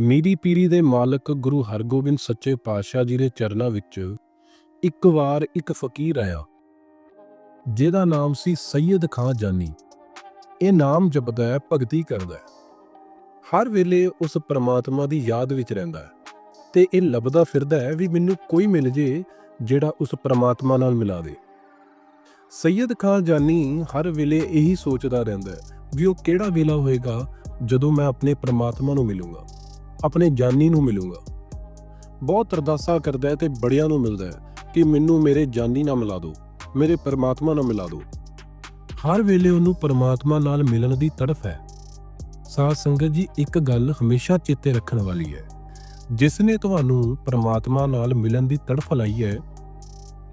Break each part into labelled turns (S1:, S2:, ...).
S1: ਮੀਰੀ ਪੀਰੀ ਦੇ ਮਾਲਕ ਗੁਰੂ ਹਰਗੋਬਿੰਦ ਸੱਚੇ ਪਾਤਸ਼ਾਹ ਜੀ ਦੇ ਚਰਨਾਂ ਵਿੱਚ ਇੱਕ ਵਾਰ ਇੱਕ ਫਕੀਰ ਆਇਆ, ਜਿਹਦਾ ਨਾਮ ਸੀ ਸੈਯਦ ਖਾਂ ਜਾਨੀ। ਇਹ ਨਾਮ ਜਪਦਾ ਹੈ, ਭਗਤੀ ਕਰਦਾ ਹੈ। ਹਰ ਵੇਲੇ ਉਸ ਪ੍ਰਮਾਤਮਾ ਦੀ ਯਾਦ ਵਿੱਚ ਰਹਿੰਦਾ ਹੈ ਤੇ ਇਹ ਲੱਭਦਾ ਫਿਰਦਾ ਹੈ ਵੀ ਮੈਨੂੰ ਕੋਈ ਮਿਲ ਜੇ ਜਿਹੜਾ ਉਸ ਪ੍ਰਮਾਤਮਾ ਨਾਲ ਮਿਲਾ ਦੇ। ਸੈਯਦ ਖਾਂ ਜਾਨੀ ਹਰ ਵੇਲੇ ਇਹੀ ਸੋਚਦਾ ਰਹਿੰਦਾ ਹੈ ਵੀ ਉਹ ਕਿਹੜਾ ਵੇਲਾ ਹੋਏਗਾ ਜਦੋਂ ਮੈਂ ਆਪਣੇ ਪ੍ਰਮਾਤਮਾ ਨੂੰ ਮਿਲੂੰਗਾ। ਆਪਣੇ ਜਾਨੀ ਨੂੰ ਮਿਲੂੰਗਾ। ਬਹੁਤ ਅਰਦਾਸਾਂ ਕਰਦਾ ਹੈ ਤੇ ਬੜਿਆਂ ਨੂੰ ਮਿਲਦਾ ਹੈ ਕਿ ਮੈਨੂੰ ਮੇਰੇ ਜਾਨੀ ਨਾਲ ਮਿਲਾ ਦਿਓ, ਮੇਰੇ ਪਰਮਾਤਮਾ ਨਾਲ ਮਿਲਾ ਦਿਓ। ਹਰ ਵੇਲੇ ਉਹਨੂੰ ਪਰਮਾਤਮਾ ਨਾਲ ਮਿਲਣ ਦੀ ਤੜਫ ਹੈ। ਸਾਧ ਸੰਗਤ ਜੀ, ਇੱਕ ਗੱਲ ਹਮੇਸ਼ਾ ਚੇਤੇ ਰੱਖਣ ਵਾਲੀ ਹੈ। ਜਿਸ ਨੇ ਤੁਹਾਨੂੰ ਪਰਮਾਤਮਾ ਨਾਲ ਮਿਲਣ ਦੀ ਤੜਫ ਲਾਈ ਹੈ,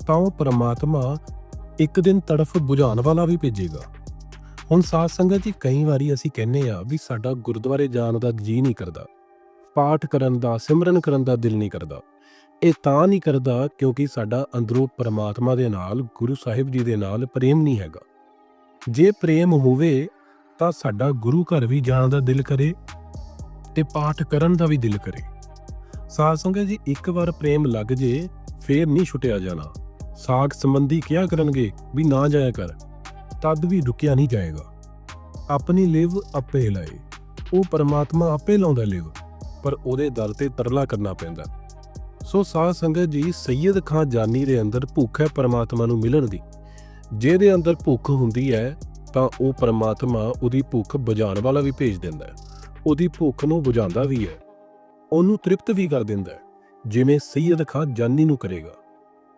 S1: ਤਾਂ ਉਹ ਪਰਮਾਤਮਾ ਇੱਕ ਦਿਨ ਤੜਫ ਬੁਝਾਉਣ ਵਾਲਾ ਵੀ ਭੇਜੇਗਾ। ਹੁਣ ਸਾਧ ਸੰਗਤ ਜੀ, ਕਈ ਵਾਰੀ ਅਸੀਂ ਕਹਿੰਨੇ ਆ ਵੀ ਸਾਡਾ ਗੁਰਦੁਆਰੇ ਜਾਣ ਦਾ ਜੀ ਨਹੀਂ ਕਰਦਾ। ਪਾਠ ਕਰਨ ਦਾ, ਸਿਮਰਨ ਕਰਨ ਦਾ ਦਿਲ ਨਹੀਂ ਕਰਦਾ। ਇਹ ਤਾਂ ਨਹੀਂ ਕਰਦਾ ਕਿਉਂਕਿ ਸਾਡਾ ਅੰਦਰੋਂ ਪਰਮਾਤਮਾ ਦੇ ਨਾਲ, ਗੁਰੂ ਸਾਹਿਬ ਜੀ ਦੇ ਨਾਲ ਪ੍ਰੇਮ ਨਹੀਂ ਹੈਗਾ। ਜੇ ਪ੍ਰੇਮ ਹੋਵੇ ਤਾਂ ਸਾਡਾ ਗੁਰੂ ਘਰ ਵੀ ਜਾਣ ਦਾ ਦਿਲ ਕਰੇ ਤੇ ਪਾਠ ਕਰਨ ਦਾ ਵੀ ਦਿਲ ਕਰੇ। ਸਾਧ ਸੰਗਤ ਜੀ, ਇੱਕ ਵਾਰ ਪ੍ਰੇਮ ਲੱਗ ਜੇ, ਫੇਰ ਨਹੀਂ ਛੁੱਟਿਆ ਜਾਣਾ। ਸਾਖ ਸੰਬੰਧੀ ਕਿਹਾ ਕਰਨਗੇ ਵੀ ਨਾ ਜਾਇਆ ਕਰ, ਤਦ ਵੀ ਰੁਕਿਆ ਨਹੀਂ ਜਾਏਗਾ। ਆਪਣੀ ਲਿਵ ਆਪੇ ਲਾਏ, ਉਹ ਪਰਮਾਤਮਾ ਆਪੇ ਲਾਉਂਦਾ ਲਿਵ। ਪਰ ਉਹਦੇ ਦਰ ਤੇ ਤਰਲਾ ਕਰਨਾ ਪੈਂਦਾ। ਸੋ ਸਾਧ ਸੰਗਤ ਜੀ ਸੈਯਦ ਖਾਂ ਜਾਨੀ ਦੇ ਅੰਦਰ ਭੁੱਖ ਹੈ ਪਰਮਾਤਮਾ ਨੂੰ ਮਿਲਣ ਦੀ। ਜਿਹਦੇ ਅੰਦਰ ਭੁੱਖ ਹੁੰਦੀ ਹੈ, ਤਾਂ ਉਹ ਪਰਮਾਤਮਾ ਉਹਦੀ ਭੁੱਖ ਬੁਝਾਉਣ ਵਾਲਾ ਵੀ ਭੇਜ ਦਿੰਦਾ ਹੈ। ਉਹਦੀ ਭੁੱਖ ਨੂੰ ਬੁਝਾਉਂਦਾ ਵੀ ਹੈ। ਉਹਨੂੰ ਤ੍ਰਿਪਤ ਵੀ ਕਰ ਦਿੰਦਾ ਹੈ, ਜਿਵੇਂ ਸੈਯਦ ਖਾਂ ਜਾਨੀ ਨੂੰ ਕਰੇਗਾ।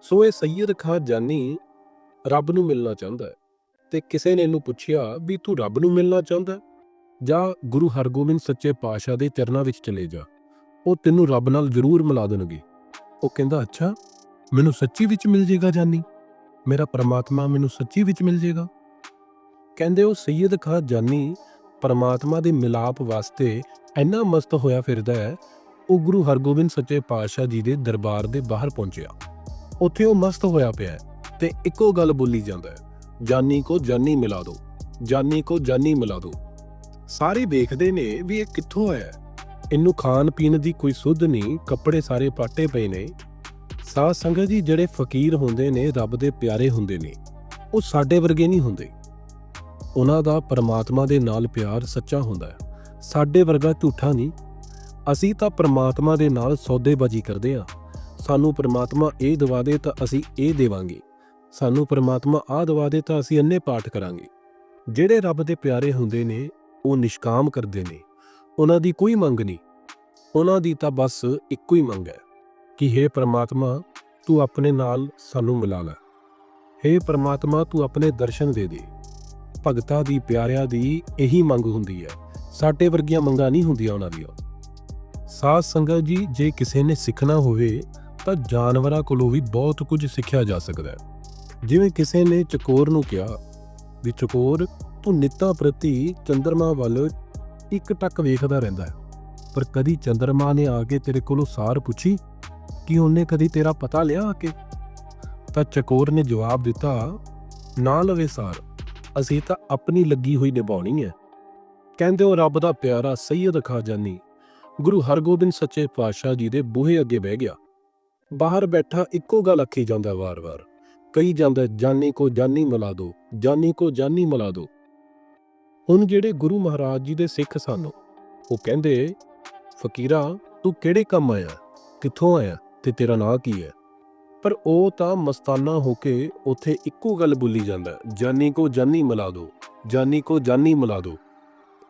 S1: ਸੋ ਇਹ ਸੈਯਦ ਖਾਂ ਜਾਨੀ ਰੱਬ ਨੂੰ ਮਿਲਣਾ ਚਾਹੁੰਦਾ ਹੈ ਤੇ ਕਿਸੇ ਨੇ ਇਹਨੂੰ ਪੁੱਛਿਆ ਵੀ ਤੂੰ ਰੱਬ ਨੂੰ ਮਿਲਣਾ ਚਾਹੁੰਦਾ ਜਾਂ ਗੁਰੂ ਹਰਗੋਬਿੰਦ ਸੱਚੇ ਪਾਤਸ਼ਾਹ ਦੇ ਚਰਨਾਂ ਵਿੱਚ ਚਲੇ ਜਾ। ਉਹ ਤੈਨੂੰ ਰੱਬ ਨਾਲ ਜ਼ਰੂਰ ਮਿਲਾ ਦੇਣਗੇ। ਉਹ ਕਹਿੰਦਾ, ਅੱਛਾ, ਮੈਨੂੰ ਸੱਚੀ ਵਿੱਚ ਮਿਲ ਜੇਗਾ ਜਾਨੀ? ਮੇਰਾ ਪਰਮਾਤਮਾ ਮੈਨੂੰ ਸੱਚੀ ਵਿੱਚ ਮਿਲ ਜੇਗਾ? ਕਹਿੰਦੇ ਉਹ, ਸੈਯਦ ਖਾਂ ਜਾਨੀ, ਪਰਮਾਤਮਾ ਦੇ ਮਿਲਾਪ ਵਾਸਤੇ ਇੰਨਾ ਮਸਤ ਹੋਇਆ ਫਿਰਦਾ ਹੈ, ਉਹ ਗੁਰੂ ਹਰਗੋਬਿੰਦ ਸੱਚੇ ਪਾਤਸ਼ਾਹ ਜੀ ਦੇ ਦਰਬਾਰ ਦੇ ਬਾਹਰ ਪਹੁੰਚਿਆ। ਉੱਥੇ ਉਹ ਮਸਤ ਹੋਇਆ ਪਿਆ ਹੈ ਤੇ ਇੱਕੋ ਗੱਲ ਬੋਲੀ ਜਾਂਦਾ ਹੈ, ਜਾਨੀ ਕੋ ਜਾਨੀ ਮਿਲਾ ਦੋ, ਜਾਨੀ ਕੋ ਜਾਨੀ ਮਿਲਾ ਦੋ। ਸਾਰੇ ਵੇਖਦੇ ਨੇ ਵੀ ਇਹ ਕਿੱਥੋਂ ਆਇਆ ਹੈ। ਇਹਨੂੰ ਖਾਣ ਪੀਣ ਦੀ ਕੋਈ ਸੁੱਧ ਨਹੀਂ, ਕੱਪੜੇ ਸਾਰੇ ਪਾਟੇ ਪਏ ਨੇ। ਸਾਧ ਸੰਗਤ ਜੀ ਜਿਹੜੇ ਫਕੀਰ ਹੁੰਦੇ ਨੇ, ਰੱਬ ਦੇ ਪਿਆਰੇ ਹੁੰਦੇ ਨੇ, ਉਹ ਸਾਡੇ ਵਰਗੇ ਨਹੀਂ ਹੁੰਦੇ। ਉਹਨਾਂ ਦਾ ਪਰਮਾਤਮਾ ਦੇ ਨਾਲ ਪਿਆਰ ਸੱਚਾ ਹੁੰਦਾ ਹੈ। ਸਾਡੇ ਵਰਗਾ ਝੂਠਾ ਨਹੀਂ। ਅਸੀਂ ਤਾਂ ਪਰਮਾਤਮਾ ਦੇ ਨਾਲ ਸੌਦੇਬਾਜ਼ੀ ਕਰਦੇ ਆ ਸਾਨੂੰ ਪਰਮਾਤਮਾ ਇਹ ਦਵਾ ਦੇ ਤਾਂ ਅਸੀਂ ਇਹ ਦੇਵਾਂਗੇ। ਸਾਨੂੰ ਪਰਮਾਤਮਾ ਆਹ ਦਵਾ ਦੇ ਤਾਂ ਅਸੀਂ ਅੰਨੇ ਪਾਠ ਕਰਾਂਗੇ। ਜਿਹੜੇ ਰੱਬ ਦੇ ਪਿਆਰੇ ਹੁੰਦੇ ਨੇ ਉਹ ਨਿਸ਼ਕਾਮ ਕਰਦੇ ਨੇ। ਉਹਨਾਂ ਦੀ ਕੋਈ ਮੰਗ ਨਹੀਂ। ਉਹਨਾਂ ਦੀ ਤਾਂ ਬਸ ਇੱਕੋ ਹੀ ਮੰਗ ਹੈ ਕਿ हे ਪ੍ਰਮਾਤਮਾ, ਤੂੰ ਆਪਣੇ ਨਾਲ ਸਾਨੂੰ ਮਿਲਾ ਲੈ। हे ਪ੍ਰਮਾਤਮਾ, ਤੂੰ ਆਪਣੇ ਦਰਸ਼ਨ ਦੇ ਦੇ। ਭਗਤਾਂ ਦੀ, ਪਿਆਰਿਆਂ ਦੀ ਇਹੀ ਮੰਗ ਹੁੰਦੀ ਹੈ। ਸਾਡੇ ਵਰਗੀਆਂ ਮੰਗਾਂ ਨਹੀਂ ਹੁੰਦੀਆਂ ਉਹਨਾਂ ਦੀਆਂ। ਸਾਧ ਸੰਗਤ ਜੀ, ਜੇ ਕਿਸੇ ਨੇ ਸਿੱਖਣਾ ਹੋਵੇ, ਤਾਂ ਜਾਨਵਰਾਂ ਕੋਲੋਂ ਵੀ ਬਹੁਤ ਕੁਝ ਸਿੱਖਿਆ ਜਾ ਸਕਦਾ ਹੈ। ਜਿਵੇਂ ਕਿਸੇ ਨੇ ਚਕੋਰ ਨੂੰ ਕਿਹਾ ਵੀ ਚਕੋਰ ਨਿੱਤਾਂ ਪ੍ਰਤੀ ਚੰਦਰਮਾ ਵੱਲ ਇੱਕ ਟੱਕ ਵੇਖਦਾ ਰਹਿੰਦਾ ਹੈ। ਪਰ ਕਦੀ ਚੰਦਰਮਾ ਨੇ ਆ ਕੇ ਤੇਰੇ ਕੋਲੋਂ ਸਾਰ ਪੁੱਛੀ? ਕਿ ਉਹਨੇ ਕਦੀ ਤੇਰਾ ਪਤਾ ਲਿਆ ਆ ਕੇ? ਤਾਂ ਚਕੋਰ ਨੇ ਜਵਾਬ ਦਿੱਤਾ, ਨਾ ਲਵੇ ਸਾਰ, ਅਸੀਂ ਤਾਂ ਆਪਣੀ ਲੱਗੀ ਹੋਈ ਨਿਭਾਉਣੀ ਹੈ। ਕਹਿੰਦੇ ਉਹ ਰੱਬ ਦਾ ਪਿਆਰਾ ਸੈਯਦ ਖਾਜਾਨੀ, ਗੁਰੂ ਹਰਗੋਬਿੰਦ ਸੱਚੇ ਪਾਤਸ਼ਾਹ ਜੀ ਦੇ ਬੂਹੇ ਅੱਗੇ ਬਹਿ ਗਿਆ। ਬਾਹਰ ਬੈਠਾ ਇੱਕੋ ਗੱਲ ਆਖੀ ਜਾਂਦਾ ਵਾਰ-ਵਾਰ, ਕਹੀ ਜਾਂਦਾ, ਜਾਨੀ ਕੋ ਜਾਨੀ ਮਿਲਾ ਦੋ, ਜਾਨੀ ਕੋ ਜਾਨੀ ਮਿਲਾ ਦੋ। ਹੁਣ ਜਿਹੜੇ ਗੁਰੂ ਮਹਾਰਾਜ ਜੀ ਦੇ ਸਿੱਖ ਸਨ, ਉਹ ਕਹਿੰਦੇ, ਫਕੀਰਾ, ਤੂੰ ਕਿਹੜੇ ਕੰਮ ਆਇਆ? ਕਿੱਥੋਂ ਆਇਆ? ਤੇ ਤੇਰਾ ਨਾਂ ਕੀ ਹੈ? ਪਰ ਉਹ ਤਾਂ ਮਸਤਾਨਾ ਹੋ ਕੇ ਉੱਥੇ ਇੱਕੋ ਗੱਲ ਬੋਲੀ ਜਾਂਦਾ ਜਾਨੀ ਕੋ ਜਾਨੀ ਮਿਲਾ ਦੋ, ਜਾਨੀ ਕੋ ਜਾਨੀ ਮਿਲਾ ਦੋ।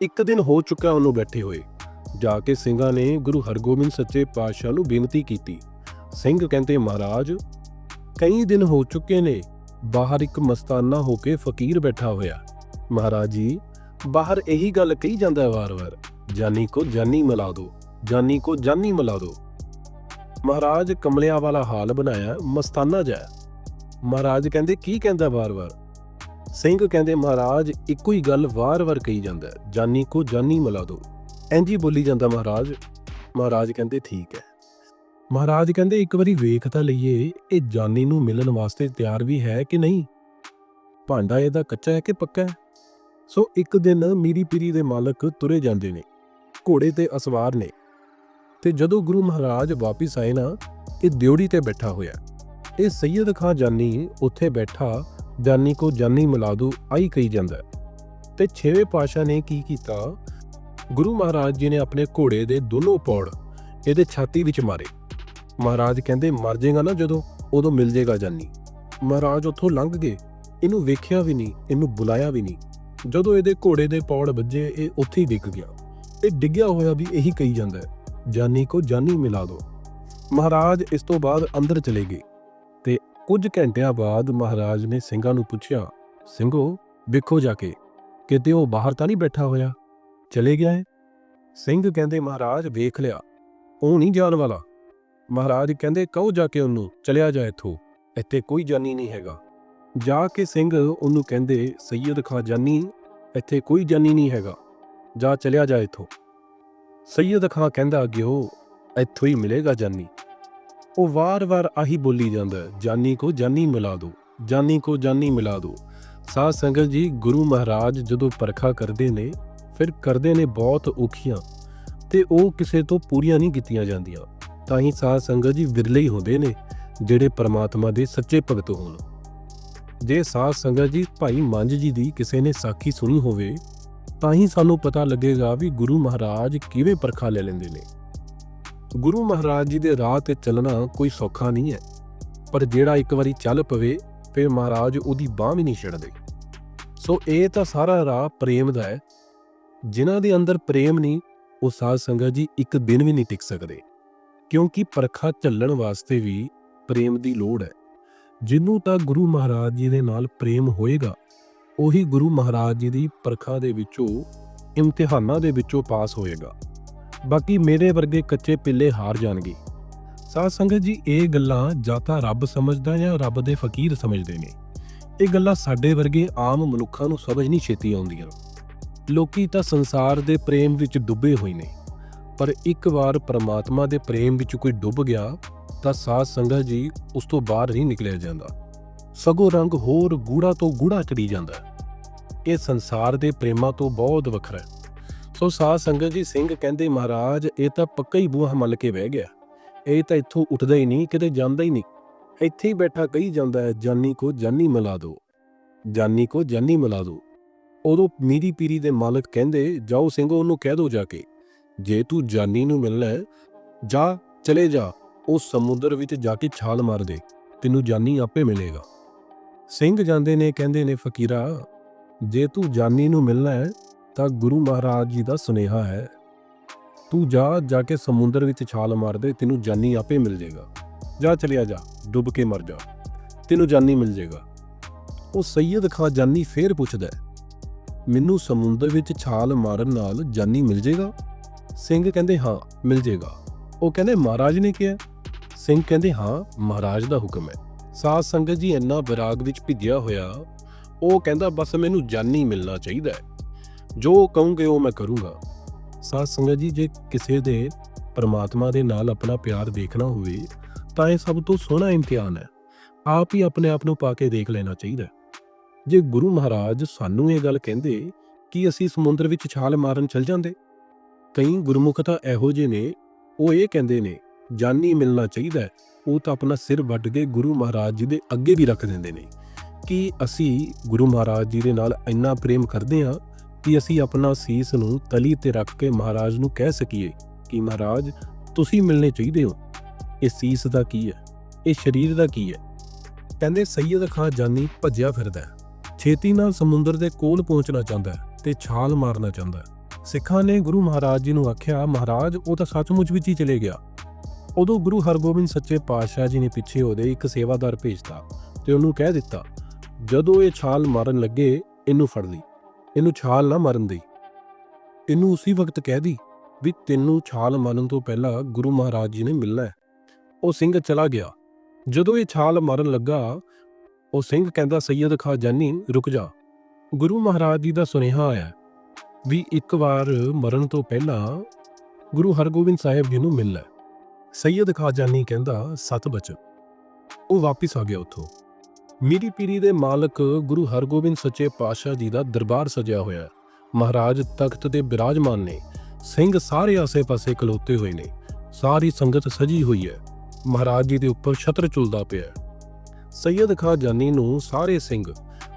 S1: ਇੱਕ ਦਿਨ ਹੋ ਚੁੱਕਾ ਉਹਨੂੰ ਬੈਠੇ ਹੋਏ। ਜਾ ਕੇ ਸਿੰਘਾਂ ਨੇ ਗੁਰੂ ਹਰਗੋਬਿੰਦ ਸੱਚੇ ਪਾਤਸ਼ਾਹ ਨੂੰ ਬੇਨਤੀ ਕੀਤੀ। ਸਿੰਘ ਕਹਿੰਦੇ, ਮਹਾਰਾਜ, ਕਈ ਦਿਨ ਹੋ ਚੁੱਕੇ ਨੇ, ਬਾਹਰ ਇੱਕ ਮਸਤਾਨਾ ਹੋ ਕੇ ਫਕੀਰ ਬੈਠਾ ਹੋਇਆ। ਮਹਾਰਾਜ ਜੀ ਬਾਹਰ ਇਹੀ ਗੱਲ ਕਹੀ ਜਾਂਦਾ ਵਾਰ-ਵਾਰ, ਜਾਨੀ ਕੋ ਜਾਨੀ ਮਿਲਾ ਦੋ, ਜਾਨੀ ਕੋ ਜਾਨੀ ਮਿਲਾ ਦੋ। ਮਹਾਰਾਜ ਕਮਲਿਆਂ ਵਾਲਾ ਹਾਲ ਬਣਾਇਆ, ਮਸਤਾਨਾ ਜਾ ਮਹਾਰਾਜ ਕਹਿੰਦੇ, ਕੀ ਕਹਿੰਦਾ ਵਾਰ-ਵਾਰ? ਸਿੰਘ ਕਹਿੰਦੇ, ਮਹਾਰਾਜ, ਇੱਕੋ ਹੀ ਗੱਲ ਵਾਰ-ਵਾਰ ਕਹੀ ਜਾਂਦਾ ਜਾਨੀ ਕੋ ਜਾਨੀ ਮਿਲਾ ਦੋ। ਇੰਜੀ ਬੋਲੀ ਜਾਂਦਾ ਮਹਾਰਾਜ। ਮਹਾਰਾਜ ਕਹਿੰਦੇ, ਠੀਕ ਹੈ। ਮਹਾਰਾਜ ਕਹਿੰਦੇ, ਇੱਕ ਵਾਰੀ ਵੇਖ ਤਾਂ ਲਈਏ, ਇਹ ਜਾਨੀ ਨੂੰ ਮਿਲਣ ਵਾਸਤੇ ਤਿਆਰ ਵੀ ਹੈ ਕਿ ਨਹੀਂ? ਭਾਂਡਾ ਇਹਦਾ ਕੱਚਾ ਹੈ ਕਿ ਪੱਕਾ ਹੈ? ਸੋ ਇੱਕ ਦਿਨ ਮੀਰੀ ਪੀਰੀ ਦੇ ਮਾਲਕ ਤੁਰੇ ਜਾਂਦੇ ਨੇ, ਘੋੜੇ ਤੇ ਅਸਵਾਰ ਨੇ। ਤੇ ਜਦੋਂ ਗੁਰੂ ਮਹਾਰਾਜ ਵਾਪਿਸ ਆਏ ਨਾ, ਇਹ ਦਿਉੜੀ ਤੇ ਬੈਠਾ ਹੋਇਆ। ਇਹ ਸੈਯਦ ਖਾਂ ਜਾਨੀ ਉੱਥੇ ਬੈਠਾ, ਜਾਨੀ ਕੋ ਜਾਨੀ ਮਿਲਾ ਦੋ ਆਈ ਕਹੀ ਜਾਂਦਾ। ਤੇ ਛੇਵੇਂ ਪਾਸ਼ਾ ਨੇ ਕੀ ਕੀਤਾ? ਗੁਰੂ ਮਹਾਰਾਜ ਜੀ ਨੇ ਆਪਣੇ ਘੋੜੇ ਦੇ ਦੋਨੋਂ ਪੌੜ ਇਹਦੇ ਛਾਤੀ ਵਿੱਚ ਮਾਰੇ। ਮਹਾਰਾਜ ਕਹਿੰਦੇ, ਮਰ ਜਾਏਗਾ ਨਾ ਜਦੋਂ, ਉਦੋਂ ਮਿਲ ਜਾਏਗਾ ਜਾਨੀ। ਮਹਾਰਾਜ ਉੱਥੋਂ ਲੰਘ ਗਏ। ਇਹਨੂੰ ਵੇਖਿਆ ਵੀ ਨਹੀਂ, ਇਹਨੂੰ ਬੁਲਾਇਆ ਵੀ ਨਹੀਂ। ਜਦੋਂ ਇਹਦੇ ਘੋੜੇ ਦੇ ਪੌੜ ਵੱਜੇ, ਇਹ ਉੱਥੇ ਹੀ ਡਿੱਗ ਗਿਆ। ਇਹ ਡਿੱਗਿਆ ਹੋਇਆ ਵੀ ਇਹੀ ਕਹੀ ਜਾਂਦਾ ਹੈ, ਜਾਨੀ ਕੋ ਜਾਨੀ ਮਿਲਾ ਦੋ। ਮਹਾਰਾਜ ਇਸ ਤੋਂ ਬਾਅਦ ਅੰਦਰ ਚਲੇ ਗਏ ਤੇ ਕੁਝ ਘੰਟਿਆਂ ਬਾਅਦ ਮਹਾਰਾਜ ਨੇ ਸਿੰਘਾਂ ਨੂੰ ਪੁੱਛਿਆ, ਸਿੰਘੋ, ਵੇਖੋ ਜਾ ਕੇ, ਕਿਤੇ ਉਹ ਬਾਹਰ ਤਾਂ ਨਹੀਂ ਬੈਠਾ ਹੋਇਆ? ਚਲੇ ਗਿਆ ਹੈ ਸਿੰਘ ਕਹਿੰਦੇ, ਮਹਾਰਾਜ, ਵੇਖ ਲਿਆ, ਉਹ ਨਹੀਂ ਜਾਣ ਵਾਲਾ। ਮਹਾਰਾਜ ਕਹਿੰਦੇ, ਕਹੋ ਜਾ ਕੇ ਉਹਨੂੰ, ਚਲਿਆ ਜਾ ਇੱਥੋਂ, ਇੱਥੇ ਕੋਈ ਜਾਨੀ ਨਹੀਂ ਹੈਗਾ। ਜਾ ਕੇ ਸਿੰਘ ਉਹਨੂੰ ਕਹਿੰਦੇ, ਸੈਯਦ ਖਾਂ ਜਾਨੀ ਇੱਥੇ ਕੋਈ ਜਾਨੀ ਨਹੀਂ ਹੈਗਾ। ਜਾ ਚਲਿਆ ਜਾ ਇੱਥੋਂ। ਸੈਯਦ ਖਾਂ ਕਹਿੰਦਾ ਅੱਗੇ ਉਹ ਇੱਥੋਂ ਹੀ ਮਿਲੇਗਾ ਜਾਨੀ। ਉਹ ਵਾਰ-ਵਾਰ ਆਹੀ ਬੋਲੀ ਜਾਂਦਾ, ਜਾਨੀ ਕੋ ਜਾਨੀ ਮਿਲਾ ਦੋ, ਜਾਨੀ ਕੋ ਜਾਨੀ ਮਿਲਾ ਦੋ। ਸਾਧ ਸੰਗਤ ਜੀ, ਗੁਰੂ ਮਹਾਰਾਜ ਜਦੋਂ ਪਰਖਾ ਕਰਦੇ ਨੇ, ਫਿਰ ਕਰਦੇ ਨੇ ਬਹੁਤ ਔਖੀਆਂ ਤੇ ਉਹ ਕਿਸੇ ਤੋਂ ਪੂਰੀਆਂ ਨਹੀਂ ਕੀਤੀਆਂ ਜਾਂਦੀਆਂ। ਤਾਂ ਹੀ ਸਾਧ ਸੰਗਤ ਜੀ ਵਿਰਲੇ ਹੀ ਹੁੰਦੇ ਨੇ, ਜਿਹੜੇ ਪਰਮਾਤਮਾ ਦੇ ਸੱਚੇ ਭਗਤ ਹੋਣ। ਜੇ ਸਾਧ ਸੰਗਤ ਜੀ ਭਾਈ ਮੰਝ ਜੀ ਦੀ ਕਿਸੇ ਨੇ ਸਾਖੀ ਸੁਣੀ ਹੋਵੇ, ਤਾਂ ਹੀ ਸਾਨੂੰ ਪਤਾ ਲੱਗੇਗਾ ਵੀ ਗੁਰੂ ਮਹਾਰਾਜ ਕਿਵੇਂ ਪਰਖਾ ਲੈ ਲੈਂਦੇ ਨੇ। ਗੁਰੂ ਮਹਾਰਾਜ ਜੀ ਦੇ ਰਾਹ ਤੇ ਚੱਲਣਾ ਕੋਈ ਸੌਖਾ ਨਹੀਂ ਹੈ, ਪਰ ਜਿਹੜਾ ਇੱਕ ਵਾਰੀ ਚੱਲ ਪਵੇ, ਫਿਰ ਮਹਾਰਾਜ ਉਹਦੀ ਬਾਹ ਵੀ ਨਹੀਂ ਛੱਡਦੇ ਸੋ ਇਹ ਤਾਂ ਸਾਰਾ ਰਾਹ ਪ੍ਰੇਮ ਦਾ ਹੈ। ਜਿਨ੍ਹਾਂ ਦੇ ਅੰਦਰ ਪ੍ਰੇਮ ਨਹੀਂ, ਉਹ ਸਾਧ ਸੰਗਤ ਜੀ ਇੱਕ ਦਿਨ ਵੀ ਨਹੀਂ ਟਿਕ ਸਕਦੇ। ਕਿਉਂਕਿ ਪਰਖਾ ਚੱਲਣ ਵਾਸਤੇ ਵੀ ਪ੍ਰੇਮ ਦੀ ਲੋੜ ਹੈ। ਜਿਹਨੂੰ ਤਾਂ ਗੁਰੂ ਮਹਾਰਾਜ ਜੀ ਦੇ ਨਾਲ ਪ੍ਰੇਮ ਹੋਏਗਾ, ਉਹੀ ਗੁਰੂ ਮਹਾਰਾਜ ਜੀ ਦੀ ਪਰਖਾ ਦੇ ਵਿੱਚੋਂ, ਇਮਤਿਹਾਨਾਂ ਦੇ ਵਿੱਚੋਂ ਪਾਸ ਹੋਏਗਾ। ਬਾਕੀ ਮੇਰੇ ਵਰਗੇ ਕੱਚੇ ਪਿੱਲੇ ਹਾਰ ਜਾਣਗੇ। ਸਾਧ ਸੰਗਤ ਜੀ, ਇਹ ਗੱਲਾਂ ਜਾਂ ਤਾਂ ਰੱਬ ਸਮਝਦਾ ਜਾਂ ਰੱਬ ਦੇ ਫਕੀਰ ਸਮਝਦੇ ਨੇ। ਇਹ ਗੱਲਾਂ ਸਾਡੇ ਵਰਗੇ ਆਮ ਮਨੁੱਖਾਂ ਨੂੰ ਸਮਝ ਨਹੀਂ ਛੇਤੀ ਆਉਂਦੀਆਂ। ਲੋਕੀ ਤਾਂ ਸੰਸਾਰ ਦੇ ਪ੍ਰੇਮ ਵਿੱਚ ਡੁੱਬੇ ਹੋਏ ਨੇ। ਪਰ ਇੱਕ ਵਾਰ ਪ੍ਰਮਾਤਮਾ ਦੇ ਪ੍ਰੇਮ ਵਿੱਚ ਕੋਈ ਡੁੱਬ ਗਿਆ ਤਾਂ ਸਾਧ ਸੰਗਤ ਜੀ ਉਸ ਤੋਂ ਬਾਹਰ ਨਹੀਂ ਨਿਕਲਿਆ ਜਾਂਦਾ। ਸਗੋਂ ਰੰਗ ਹੋਰ ਗੂੜਾ ਤੋਂ ਗੂੜਾ ਚੜੀ ਜਾਂਦਾ ਇਹ ਸੰਸਾਰ ਦੇ ਪ੍ਰੇਮਾਂ ਤੋਂ ਬਹੁਤ ਵੱਖਰਾ ਹੈ। ਸੋ ਸਾਧ ਸੰਗਤ ਜੀ ਸਿੰਘ ਕਹਿੰਦੇ, ਮਹਾਰਾਜ, ਇਹ ਤਾਂ ਪੱਕਾ ਹੀ ਬੂਹਾ ਮੱਲ ਕੇ ਬਹਿ ਗਿਆ। ਇਹ ਤਾਂ ਇੱਥੋਂ ਉੱਠਦਾ ਹੀ ਨਹੀਂ, ਕਿਤੇ ਜਾਂਦਾ ਹੀ ਨਹੀਂ। ਇੱਥੇ ਹੀ ਬੈਠਾ ਕਹੀ ਜਾਂਦਾ ਹੈ, ਜਾਨੀ ਕੋ ਜਾਨੀ ਮਿਲਾ ਦੋ, ਜਾਨੀ ਕੋ ਜਾਨੀ ਮਿਲਾ ਦੋ। ਉਦੋਂ ਮੀਰੀ ਪੀਰੀ ਦੇ ਮਾਲਕ ਕਹਿੰਦੇ, ਜਾਓ ਸਿੰਘੋ, ਉਹਨੂੰ ਕਹਿ ਦੋ ਜਾ ਕੇ। ਜੇ ਤੂੰ ਜਾਨੀ ਨੂੰ ਮਿਲਣਾ ਹੈ, ਜਾ, ਚਲੇ ਜਾ। ਉਹ ਸਮੁੰਦਰ ਵਿੱਚ ਜਾ ਕੇ ਛਾਲ ਮਾਰ ਦੇ ਤੈਨੂੰ ਜਾਨੀ ਆਪੇ ਮਿਲੇਗਾ। ਸਿੰਘ ਜਾਂਦੇ ਨੇ, ਕਹਿੰਦੇ ਨੇ, ਫਕੀਰਾ, ਜੇ ਤੂੰ ਜਾਨੀ ਨੂੰ ਮਿਲਣਾ ਹੈ, ਤਾਂ ਗੁਰੂ ਮਹਾਰਾਜ ਜੀ ਦਾ ਸੁਨੇਹਾ ਹੈ। ਤੂੰ ਜਾ ਜਾ ਕੇ ਸਮੁੰਦਰ ਵਿੱਚ ਛਾਲ ਮਾਰ ਦੇ, ਤੈਨੂੰ ਜਾਨੀ ਆਪੇ ਮਿਲ ਜਾਏਗਾ ਜਾ ਚਲਿਆ ਜਾ, ਡੁੱਬ ਕੇ ਮਰ ਜਾ, ਤੈਨੂੰ ਜਾਨੀ ਮਿਲ ਜਾਏਗਾ ਉਹ ਸੈਯਦ ਖਾਂ ਜਾਨੀ ਫੇਰ ਪੁੱਛਦਾ ਮੈਨੂੰ ਸਮੁੰਦਰ ਵਿੱਚ ਛਾਲ ਮਾਰਨ ਨਾਲ ਜਾਨੀ ਮਿਲ ਜਾਏਗਾ ਸਿੰਘ ਕਹਿੰਦੇ, ਹਾਂ, ਮਿਲ ਜਾਏਗਾ ਉਹ ਕਹਿੰਦੇ, ਮਹਾਰਾਜ ਨੇ ਕਿਹਾ ਸਿੰਘ ਕਹਿੰਦੇ, ਹਾਂ, ਮਹਾਰਾਜ ਦਾ ਹੁਕਮ ਹੈ। ਸਾਧ ਸੰਗਤ ਜੀ ਇੰਨਾ ਵਿਰਾਗ ਵਿੱਚ ਭਿੱਜਿਆ ਹੋਇਆ, ਉਹ ਕਹਿੰਦਾ, ਬਸ ਮੈਨੂੰ ਜਾਨੀ ਮਿਲਣਾ ਚਾਹੀਦਾ ਹੈ। ਜੋ ਕਹੂੰਗੇ ਉਹ ਮੈਂ ਕਰੂੰਗਾ। ਸਾਧ ਸੰਗਤ ਜੀ, ਜੇ ਕਿਸੇ ਦੇ ਪਰਮਾਤਮਾ ਦੇ ਨਾਲ ਆਪਣਾ ਪਿਆਰ ਦੇਖਣਾ ਹੋਵੇ, ਤਾਂ ਇਹ ਸਭ ਤੋਂ ਸੋਹਣਾ ਇਮਤਿਹਾਨ ਹੈ। ਆਪ ਹੀ ਆਪਣੇ ਆਪ ਨੂੰ ਪਾ ਕੇ ਦੇਖ ਲੈਣਾ ਚਾਹੀਦਾ ਜੇ ਗੁਰੂ ਮਹਾਰਾਜ ਸਾਨੂੰ ਇਹ ਗੱਲ ਕਹਿੰਦੇ ਕਿ ਅਸੀਂ ਸਮੁੰਦਰ ਵਿੱਚ ਛਾਲ ਮਾਰਨ ਚੱਲ ਜਾਂਦੇ, ਕਈ ਗੁਰਮੁਖ ਤਾਂ ਇਹੋ ਜਿਹੇ ਨੇ, ਉਹ ਇਹ ਕਹਿੰਦੇ ਨੇ ਜਾਨੀ ਮਿਲਣਾ ਚਾਹੀਦਾ ਹੈ। ਉਹ ਤਾਂ ਆਪਣਾ ਸਿਰ ਵੱਢ ਕੇ ਗੁਰੂ ਮਹਾਰਾਜ ਜੀ ਦੇ ਅੱਗੇ ਵੀ ਰੱਖ ਦਿੰਦੇ ਨੇ। ਕਿ ਅਸੀਂ ਗੁਰੂ ਮਹਾਰਾਜ ਜੀ ਦੇ ਨਾਲ ਇੰਨਾ ਪ੍ਰੇਮ ਕਰਦੇ ਹਾਂ ਕਿ ਅਸੀਂ ਆਪਣਾ ਸੀਸ ਨੂੰ ਤਲੀ ਤੇ ਰੱਖ ਕੇ ਮਹਾਰਾਜ ਨੂੰ ਕਹਿ ਸਕੀਏ ਕਿ ਮਹਾਰਾਜ, ਤੁਸੀਂ ਮਿਲਣੇ ਚਾਹੀਦੇ ਹੋ। ਇਹ ਸੀਸ ਦਾ ਕੀ ਹੈ? ਇਹ ਸਰੀਰ ਦਾ ਕੀ ਹੈ? ਕਹਿੰਦੇ ਸੈਯਦ ਖਾਂ ਜਾਨੀ ਭੱਜਿਆ ਫਿਰਦਾ ਹੈ। ਛੇਤੀ ਨਾਲ ਸਮੁੰਦਰ ਦੇ ਕੋਲ ਪਹੁੰਚਣਾ ਚਾਹੁੰਦਾ ਹੈ ਤੇ ਛਾਲ ਮਾਰਨਾ ਚਾਹੁੰਦਾ ਹੈ। ਸਿੱਖਾਂ ਨੇ ਗੁਰੂ ਮਹਾਰਾਜ ਜੀ ਨੂੰ ਆਖਿਆ, ਮਹਾਰਾਜ, ਉਹ ਤਾਂ ਸੱਚਮੁੱਚ ਵਿੱਚ ਹੀ ਚਲੇ ਗਿਆ। ਉਦੋਂ ਗੁਰੂ ਹਰਗੋਬਿੰਦ ਸੱਚੇ ਪਾਤਸ਼ਾਹ ਜੀ ਨੇ ਪਿੱਛੇ ਉਹਦੇ ਇੱਕ ਸੇਵਾਦਾਰ ਭੇਜਤਾ ਤੇ ਉਹਨੂੰ ਕਹਿ ਦਿੱਤਾ, ਜਦੋਂ ਇਹ ਛਾਲ ਮਾਰਨ ਲੱਗੇ, ਇਹਨੂੰ ਫੜ ਲਈ। ਇਹਨੂੰ ਛਾਲ ਨਾ ਮਾਰਨ ਦੇ ਇਹਨੂੰ ਉਸੇ ਵਕਤ ਕਹਿ ਦੀ ਵੀ ਤੈਨੂੰ ਛਾਲ ਮਾਰਨ ਤੋਂ ਪਹਿਲਾਂ ਗੁਰੂ ਮਹਾਰਾਜ ਜੀ ਨੇ ਮਿਲਣਾ ਹੈ। ਉਹ ਸਿੰਘ ਚਲਾ ਗਿਆ। ਜਦੋਂ ਇਹ ਛਾਲ ਮਾਰਨ ਲੱਗਾ, ਉਹ ਸਿੰਘ ਕਹਿੰਦਾ ਸੈਯਦ ਖਾਂ ਜਾਨੀ, ਰੁਕ ਜਾ। ਗੁਰੂ ਮਹਾਰਾਜ ਜੀ ਦਾ ਸੁਨੇਹਾ ਆਇਆ ਵੀ ਇੱਕ ਵਾਰ ਮਰਨ ਤੋਂ ਪਹਿਲਾਂ ਗੁਰੂ ਹਰਗੋਬਿੰਦ ਸਾਹਿਬ ਜੀ ਨੂੰ ਮਿਲਣਾ ਹੈ। ਸੈਯਦ ਖਾਂ ਜਾਨੀ ਕਹਿੰਦਾ, ਸਤ ਬਚਨ। ਉਹ ਵਾਪਿਸ ਆ ਗਿਆ ਉੱਥੋਂ। ਮੀਰੀ ਪੀਰੀ ਦੇ ਮਾਲਕ ਗੁਰੂ ਹਰਗੋਬਿੰਦ ਸੱਚੇ ਪਾਤਸ਼ਾਹ ਜੀ ਦਾ ਦਰਬਾਰ ਸਜਿਆ ਹੋਇਆ ਹੈ। ਮਹਾਰਾਜ ਤਖਤ ਤੇ ਬਿਰਾਜਮਾਨ ਨੇ, ਸਿੰਘ ਸਾਰੇ ਆਸੇ-ਪਾਸੇ ਖਲੋਤੇ ਹੋਏ ਨੇ, ਸਾਰੀ ਸੰਗਤ ਸਜੀ ਹੋਈ ਹੈ। ਮਹਾਰਾਜ ਜੀ ਦੇ ਉੱਪਰ ਛਤਰ ਝੁਲਦਾ ਪਿਆ ਹੈ। ਸੈਯਦ ਖਾਂ ਜਾਨੀ ਨੂੰ ਸਾਰੇ ਸਿੰਘ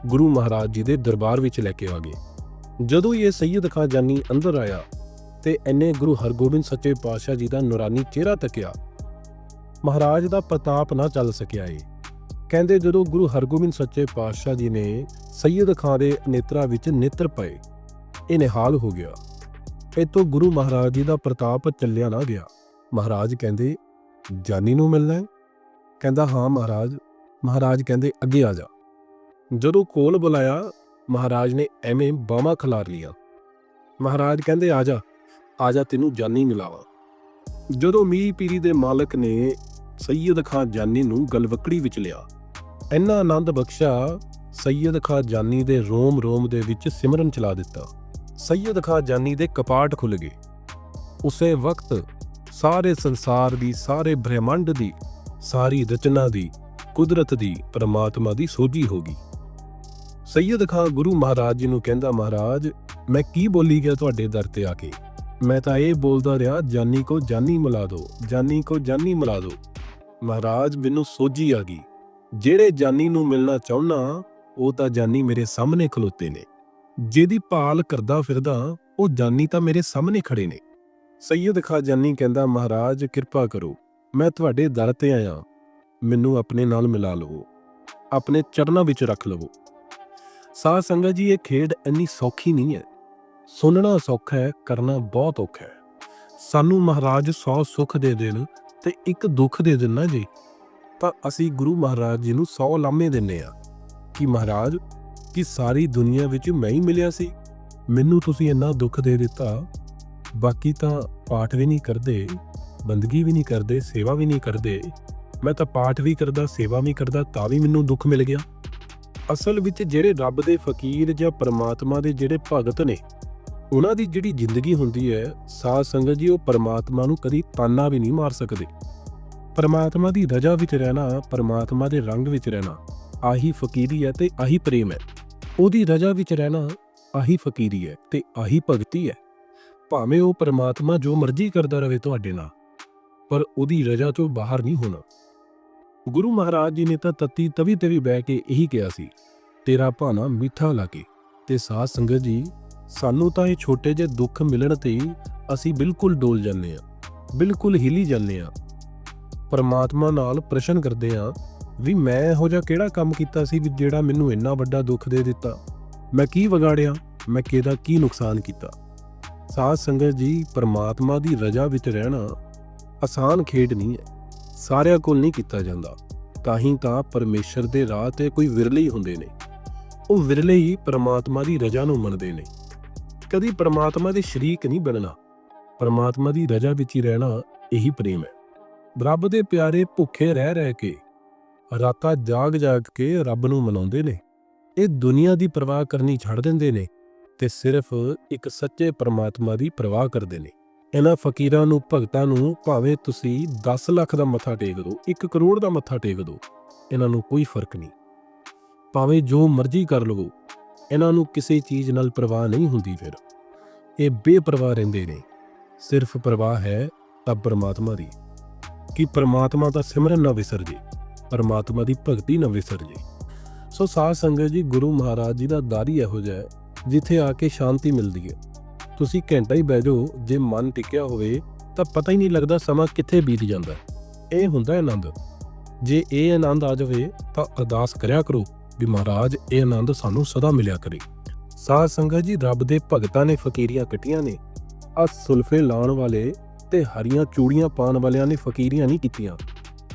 S1: ਗੁਰੂ ਮਹਾਰਾਜ ਜੀ ਦੇ ਦਰਬਾਰ ਵਿੱਚ ਲੈ ਕੇ ਆ ਗਏ। ਜਦੋਂ ਇਹ ਸੈਯਦ ਖਾਂ ਜਾਨੀ ਅੰਦਰ ਆਇਆ ਤੇ ਐਨੇ ਗੁਰੂ ਹਰਗੋਬਿੰਦ ਸੱਚੇ ਪਾਤਸ਼ਾਹ ਜੀ ਦਾ ਨੂਰਾਨੀ ਚਿਹਰਾ ਤੱਕਿਆ। ਮਹਾਰਾਜ ਦਾ ਪ੍ਰਤਾਪ ਨਾ ਚੱਲ ਸਕਿਆ ਏ। ਕਹਿੰਦੇ ਜਦੋਂ ਗੁਰੂ ਹਰਗੋਬਿੰਦ ਸੱਚੇ ਪਾਤਸ਼ਾਹ ਜੀ ਨੇ ਸੈਯਦ ਖਾਂ ਦੇ ਨੇਤਰਾਂ ਵਿੱਚ ਨੇਤਰ ਪਏ, ਇਹ ਨਿਹਾਲ ਹੋ ਗਿਆ। ਇਹ ਗੁਰੂ ਮਹਾਰਾਜ ਜੀ ਦਾ ਪ੍ਰਤਾਪ ਚੱਲਿਆ ਨਾ ਗਿਆ। ਮਹਾਰਾਜ ਕਹਿੰਦੇ, ਜਾਨੀ ਨੂੰ ਮਿਲਣਾ ਹੈ ਕਹਿੰਦਾ, ਹਾਂ ਮਹਾਰਾਜ। ਮਹਾਰਾਜ ਕਹਿੰਦੇ, ਅੱਗੇ ਆ ਜਾ। ਜਦੋਂ ਕੋਲ ਬੁਲਾਇਆ, ਮਹਾਰਾਜ ਨੇ ਐਵੇਂ ਬਾਹਾਂ ਖਿਲਾਰ ਲੀਆਂ ਮਹਾਰਾਜ ਕਹਿੰਦੇ, ਆ ਜਾ। ਆ ਜਾ ਤੈਨੂੰ ਜਾਨੀ ਮਿਲਾਵਾਂ। ਜਦੋਂ ਮੀਰ ਪੀਰੀ ਦੇ ਮਾਲਕ ਨੇ ਸੈਯਦ ਖਾਨ ਜਾਨੀ ਨੂੰ ਗਲਵਕੜੀ ਵਿੱਚ ਲਿਆ, ਇੰਨਾ ਆਨੰਦ ਬਖਸ਼ਾ ਸੈਯਦ ਖਾਨ ਜਾਨੀ ਦੇ ਰੋਮ ਰੋਮ ਦੇ ਵਿੱਚ ਸਿਮਰਨ ਚਲਾ ਦਿੱਤਾ। ਸੈਯਦ ਖਾਨ ਜਾਨੀ ਦੇ ਕਪਾਟ ਖੁੱਲ ਗਏ। ਉਸੇ ਵਕਤ ਸਾਰੇ ਸੰਸਾਰ ਦੀ, ਸਾਰੇ ਬ੍ਰਹਿਮੰਡ ਦੀ, ਸਾਰੀ ਰਚਨਾ ਦੀ, ਕੁਦਰਤ ਦੀ, ਪਰਮਾਤਮਾ ਦੀ ਸੋਝੀ ਹੋ ਗਈ। ਸੈਯਦ ਖਾਨ ਗੁਰੂ ਮਹਾਰਾਜ ਜੀ ਨੂੰ ਕਹਿੰਦਾ, ਮਹਾਰਾਜ, ਮੈਂ ਕੀ ਬੋਲੀ ਗਿਆ ਤੁਹਾਡੇ ਦਰ ਤੇ ਆ ਕੇ? ਮੈਂ ਤਾਂ ਇਹ ਬੋਲਦਾ ਰਿਹਾ, ਜਾਨੀ ਕੋ ਜਾਨੀ ਮਿਲਾ ਦਿਓ ਜਾਨੀ ਕੋ ਜਾਨੀ ਮਿਲਾ ਦਿਓ ਮਹਾਰਾਜ ਮੈਨੂੰ ਸੋਝੀ ਆ ਗਈ, ਜਿਹੜੇ ਜਾਨੀ ਨੂੰ ਮਿਲਣਾ ਚਾਹੁੰਨਾ, ਉਹ ਤਾਂ ਜਾਨੀ ਮੇਰੇ ਸਾਹਮਣੇ ਖਲੋਤੇ ਨੇ। ਜਿਹਦੀ ਭਾਲ ਕਰਦਾ ਫਿਰਦਾ, ਉਹ ਜਾਨੀ ਤਾਂ ਮੇਰੇ ਸਾਹਮਣੇ ਖੜੇ ਨੇ। ਸੈਯਦ ਖਾ ਜਾਨੀ ਕਹਿੰਦਾ, ਮਹਾਰਾਜ, ਕਿਰਪਾ ਕਰੋ, ਮੈਂ ਤੁਹਾਡੇ ਦਰ ਤੇ ਆਇਆ। ਮੈਨੂੰ ਆਪਣੇ ਨਾਲ ਮਿਲਾ ਲਵੋ, ਆਪਣੇ ਚਰਨਾਂ ਵਿੱਚ ਰੱਖ ਲਵੋ। ਸਾਧ ਸੰਗਤ ਜੀ, ਇਹ ਖੇਡ ਇੰਨੀ ਸੌਖੀ ਨਹੀਂ ਹੈ। ਸੁਣਨਾ ਸੌਖਾ ਹੈ, ਕਰਨਾ ਬਹੁਤ ਔਖਾ ਹੈ। ਸਾਨੂੰ ਮਹਾਰਾਜ 100 ਸੁੱਖ ਦੇ ਦੇਣ ਤੇ ਇੱਕ ਦੁੱਖ ਦੇ ਦੇਣਾ ਜੀ। ਤਾਂ ਅਸੀਂ ਗੁਰੂ ਮਹਾਰਾਜ ਜੀ ਨੂੰ 100 ਲਾਮੇ ਦਿੰਨੇ ਆ ਕਿ ਮਹਾਰਾਜ, ਕਿ ਸਾਰੀ ਦੁਨੀਆ ਵਿੱਚ ਮੈਂ ਹੀ ਮਿਲਿਆ ਸੀ। ਮੈਨੂੰ ਤੁਸੀਂ ਇੰਨਾ ਦੁੱਖ ਦੇ ਦਿੱਤਾ, ਬਾਕੀ ਤਾਂ ਪਾਠ ਵੀ ਨਹੀਂ ਕਰਦੇ, ਬੰਦਗੀ ਵੀ ਨਹੀਂ ਕਰਦੇ, ਸੇਵਾ ਵੀ ਨਹੀਂ ਕਰਦੇ। ਮੈਂ ਤਾਂ ਪਾਠ ਵੀ ਕਰਦਾ, ਸੇਵਾ ਵੀ ਕਰਦਾ, ਤਾਂ ਵੀ ਮੈਨੂੰ ਦੁੱਖ ਮਿਲ ਗਿਆ। ਅਸਲ ਵਿੱਚ ਜਿਹੜੇ ਰੱਬ ਦੇ ਫਕੀਰ ਜਾਂ ਪਰਮਾਤਮਾ ਦੇ ਜਿਹੜੇ ਭਗਤ ਨੇ ਉਹਨਾਂ ਦੀ ਜਿਹੜੀ ਜ਼ਿੰਦਗੀ ਹੁੰਦੀ ਹੈ, ਸਾਧ ਸੰਗਤ ਜੀ, ਉਹ ਪਰਮਾਤਮਾ ਨੂੰ ਕਦੀ ਤਾਨਾ ਵੀ ਨਹੀਂ ਮਾਰ ਸਕਦੇ। ਪਰਮਾਤਮਾ ਦੀ ਰਜਾ ਵਿੱਚ ਰਹਿਣਾ, ਪਰਮਾਤਮਾ ਦੇ ਰੰਗ ਵਿੱਚ ਰਹਿਣਾ, ਆਹੀ ਫਕੀਰੀ ਹੈ ਤੇ ਆਹੀ ਪ੍ਰੇਮ ਹੈ। ਉਹਦੀ ਰਜਾ ਵਿੱਚ ਰਹਿਣਾ, ਆਹੀ ਫਕੀਰੀ ਹੈ ਤੇ ਆਹੀ ਭਗਤੀ ਹੈ। ਭਾਵੇਂ ਉਹ ਪਰਮਾਤਮਾ ਜੋ ਮਰਜ਼ੀ ਕਰਦਾ ਰਵੇ ਤੁਹਾਡੇ ਨਾਲ, ਪਰ ਉਹਦੀ ਰਜਾ ਤੋਂ ਬਾਹਰ ਨਹੀਂ ਹੋਣਾ। ਗੁਰੂ ਮਹਾਰਾਜ ਜੀ ਨੇ ਤਾਂ ਤਤੀ ਤਵੀ ਤੇ ਵੀ ਬਹਿ ਕੇ ਇਹੀ ਕਿਹਾ ਸੀ, ਤੇਰਾ ਭਾਣਾ ਮਿੱਠਾ ਲਾਗੇ। ਤੇ ਸਾਧ ਸੰਗਤ ਜੀ ਸਾਨੂੰ ਤਾਂ ਇਹ ਛੋਟੇ ਜਿਹੇ ਦੁੱਖ ਮਿਲਣ ਤੇ ਹੀ ਅਸੀਂ ਬਿਲਕੁਲ ਡੋਲ ਜਾਂਦੇ ਆ ਬਿਲਕੁਲ ਹਿਲੀ ਜਾਂਦੇ ਆ ਪਰਮਾਤਮਾ ਨਾਲ ਪ੍ਰਸ਼ਨ ਕਰਦੇ ਆ ਵੀ ਮੈਂ ਇਹੋ ਜਿਹਾ ਕਿਹੜਾ ਕੰਮ ਕੀਤਾ ਸੀ ਵੀ ਜਿਹੜਾ ਮੈਨੂੰ ਇੰਨਾ ਵੱਡਾ ਦੁੱਖ ਦੇ ਦਿੱਤਾ? ਮੈਂ ਕੀ ਵਿਗਾੜਿਆ? ਮੈਂ ਕਿਹਦਾ ਕੀ ਨੁਕਸਾਨ ਕੀਤਾ? ਸਾਧ ਸੰਗਤ ਜੀ, ਪਰਮਾਤਮਾ ਦੀ ਰਜਾ ਵਿੱਚ ਰਹਿਣਾ ਆਸਾਨ ਖੇਡ ਨਹੀਂ ਹੈ, ਸਾਰਿਆਂ ਕੋਲ ਨਹੀਂ ਕੀਤਾ ਜਾਂਦਾ। ਤਾਂ ਹੀ ਤਾਂ ਪਰਮੇਸ਼ਰ ਦੇ ਰਾਹ ਤੇ ਕੋਈ ਵਿਰਲੇ ਹੀ ਹੁੰਦੇ ਨੇ। ਉਹ ਵਿਰਲੇ ਹੀ ਪਰਮਾਤਮਾ ਦੀ ਰਜਾ ਨੂੰ ਮੰਨਦੇ ਨੇ। ਕਦੀ ਪਰਮਾਤਮਾ ਦੇ ਸ਼ਰੀਕ ਨਹੀਂ ਬਣਨਾ। ਪਰਮਾਤਮਾ ਦੀ ਰਜਾ ਵਿੱਚ ਹੀ ਰਹਿਣਾ ਇਹੀ ਪ੍ਰੇਮ ਹੈ। ਰੱਬ ਦੇ ਪਿਆਰੇ ਭੁੱਖੇ ਰਹਿ ਰਹਿ ਕੇ, ਰਾਤਾਂ ਜਾਗ ਜਾਗ ਕੇ ਰੱਬ ਨੂੰ ਮਨਾਉਂਦੇ ਨੇ। ਇਹ ਦੁਨੀਆ ਦੀ ਪਰਵਾਹ ਕਰਨੀ ਛੱਡ ਦਿੰਦੇ ਨੇ ਤੇ ਸਿਰਫ ਇੱਕ ਸੱਚੇ ਪਰਮਾਤਮਾ ਦੀ ਪਰਵਾਹ ਕਰਦੇ ਨੇ। ਇਹਨਾਂ ਫਕੀਰਾਂ ਨੂੰ, ਭਗਤਾਂ ਨੂੰ ਭਾਵੇਂ ਤੁਸੀਂ 10 ਲੱਖ ਦਾ ਮੱਥਾ ਟੇਕ ਦਿਓ 1 ਕਰੋੜ ਦਾ ਮੱਥਾ ਟੇਕ ਦਿਓ ਇਹਨਾਂ ਨੂੰ ਕੋਈ ਫ਼ਰਕ ਨਹੀਂ। ਭਾਵੇਂ ਜੋ ਮਰਜ਼ੀ ਕਰ ਲਵੋ ਇਹਨਾਂ ਨੂੰ ਕਿਸੇ ਚੀਜ਼ ਨਾਲ ਪਰਵਾਹ ਨਹੀਂ ਹੁੰਦੀ ਫਿਰ। ਇਹ ਬੇਪਰਵਾਹ ਰਹਿੰਦੇ ਨੇ। ਸਿਰਫ ਪਰਵਾਹ ਹੈ ਤਾਂ ਪਰਮਾਤਮਾ ਦੀ। ਕਿ ਪਰਮਾਤਮਾ ਦਾ ਸਿਮਰਨ ਨਾ ਵਿਸਰ ਜੇ ਪਰਮਾਤਮਾ ਦੀ ਭਗਤੀ ਨਾ ਵਿਸਰ ਜੇ ਸੋ ਸਾਧ ਸੰਗਤ ਜੀ, ਗੁਰੂ ਮਹਾਰਾਜ ਜੀ ਦਾ ਦਾਰੀ ਇਹੋ ਜਿਹਾ ਜਿੱਥੇ ਆ ਕੇ ਸ਼ਾਂਤੀ ਮਿਲਦੀ ਹੈ। ਤੁਸੀਂ ਘੰਟਾ ਹੀ ਬਹਿ ਜਾਓ, ਜੇ ਮਨ ਟਿਕਿਆ ਹੋਵੇ, ਤਾਂ ਪਤਾ ਹੀ ਨਹੀਂ ਲੱਗਦਾ ਸਮਾਂ ਕਿੱਥੇ ਬੀਤ ਜਾਂਦਾ। ਇਹ ਹੁੰਦਾ ਆਨੰਦ। ਜੇ ਇਹ ਆਨੰਦ ਆ ਜਾਵੇ, ਤਾਂ ਅਰਦਾਸ ਕਰਿਆ ਕਰੋ। ਵੀ ਮਹਾਰਾਜ, ਇਹ ਆਨੰਦ ਸਾਨੂੰ ਸਦਾ ਮਿਲਿਆ ਕਰੇ। ਸਾਧ ਸੰਗਤ ਜੀ, ਰੱਬ ਦੇ ਭਗਤਾਂ ਨੇ ਫਕੀਰੀਆਂ ਕੱਟੀਆਂ ਨੇ। ਆ ਸੁਲਫੇ ਲਾਉਣ ਵਾਲੇ ਤੇ ਹਰੀਆਂ ਚੂੜੀਆਂ ਪਾਉਣ ਵਾਲਿਆਂ ਨੇ ਫਕੀਰੀਆਂ ਨਹੀਂ ਕੀਤੀਆਂ।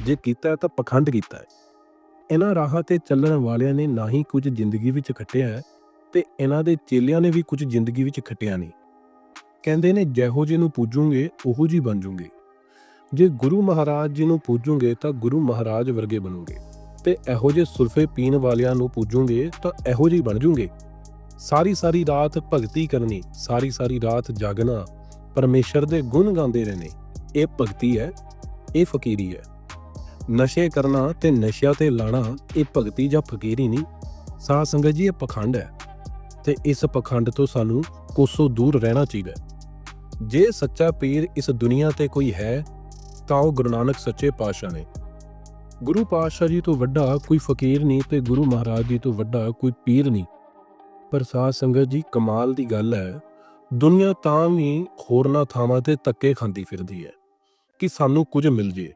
S1: ਜੇ ਕੀਤਾ ਤਾਂ ਪਖੰਡ ਕੀਤਾ ਹੈ। ਇਹਨਾਂ ਰਾਹਾਂ ਤੇ ਚੱਲਣ ਵਾਲਿਆਂ ਨੇ ਨਾ ਹੀ ਕੁਝ ਜ਼ਿੰਦਗੀ ਵਿੱਚ ਖੱਟਿਆ ਹੈ ਤੇ ਇਹਨਾਂ ਦੇ ਚੇਲਿਆਂ ਨੇ ਵੀ ਕੁਝ ਜ਼ਿੰਦਗੀ ਵਿੱਚ ਖੱਟਿਆ ਨਹੀਂ। ਕਹਿੰਦੇ ਨੇ, ਜਿਹੋ ਜਿਹੇ ਨੂੰ ਪੂਜੋਗੇ, ਉਹੋ ਜੀ ਬਣ ਜੂਗੇ। ਜੇ ਗੁਰੂ ਮਹਾਰਾਜ ਜੀ ਨੂੰ ਪੂਜੋਗੇ ਤਾਂ ਗੁਰੂ ਮਹਾਰਾਜ ਵਰਗੇ ਬਣੋਗੇ। ਤੇ ਇਹੋ ਜਿਹੇ ਸੁਲਫੇ ਪੀਣ ਵਾਲਿਆਂ ਨੂੰ ਪੂਜੋਗੇ ਤਾਂ ਇਹੋ ਜਿਹੇ ਬਣ ਜੂਗੇ। ਸਾਰੀ ਸਾਰੀ ਰਾਤ ਭਗਤੀ ਕਰਨੀ, ਸਾਰੀ ਸਾਰੀ ਰਾਤ ਜਾਗਣਾ ਪਰਮੇਸ਼ਰ ਦੇ ਗੁਣ ਗਾਉਂਦੇ ਰਹਿਣੇ, ਇਹ ਭਗਤੀ ਹੈ, ਇਹ ਫਕੀਰੀ ਹੈ। ਨਸ਼ੇ ਕਰਨਾ ਤੇ ਨਸ਼ਿਆਂ ਤੇ ਲਾਣਾ, ਇਹ ਭਗਤੀ ਜਾਂ ਫਕੀਰੀ ਨਹੀਂ। ਸਾਧ ਸੰਗਤ ਜੀ, ਇਹ ਪਖੰਡ ਹੈ ਤੇ ਇਸ ਪਖੰਡ ਤੋਂ ਸਾਨੂੰ ਕੋਸੋਂ ਦੂਰ ਰਹਿਣਾ ਚਾਹੀਦਾ ਜੇ ਸੱਚਾ ਪੀਰ ਇਸ ਦੁਨੀਆ ਤੇ ਕੋਈ ਹੈ, ਤਾਂ ਉਹ ਗੁਰੂ ਨਾਨਕ ਸੱਚੇ ਪਾਤਸ਼ਾਹ ਨੇ। ਗੁਰੂ ਪਾਤਸ਼ਾਹ ਜੀ ਤੋਂ ਵੱਡਾ ਕੋਈ ਫਕੀਰ ਨਹੀਂ ਤੇ ਗੁਰੂ ਮਹਾਰਾਜ ਜੀ ਤੋਂ ਵੱਡਾ ਕੋਈ ਪੀਰ ਨਹੀਂ। ਪਰ ਸਾਧ ਸੰਗਤ ਜੀ, ਕਮਾਲ ਦੀ ਗੱਲ ਹੈ, ਦੁਨੀਆ ਤਾਂ ਵੀ ਹੋਰਨਾਂ ਥਾਵਾਂ ਤੇ ਧੱਕੇ ਖਾਂਦੀ ਫਿਰਦੀ ਹੈ ਕਿ ਸਾਨੂੰ ਕੁਝ ਮਿਲ ਜੇ।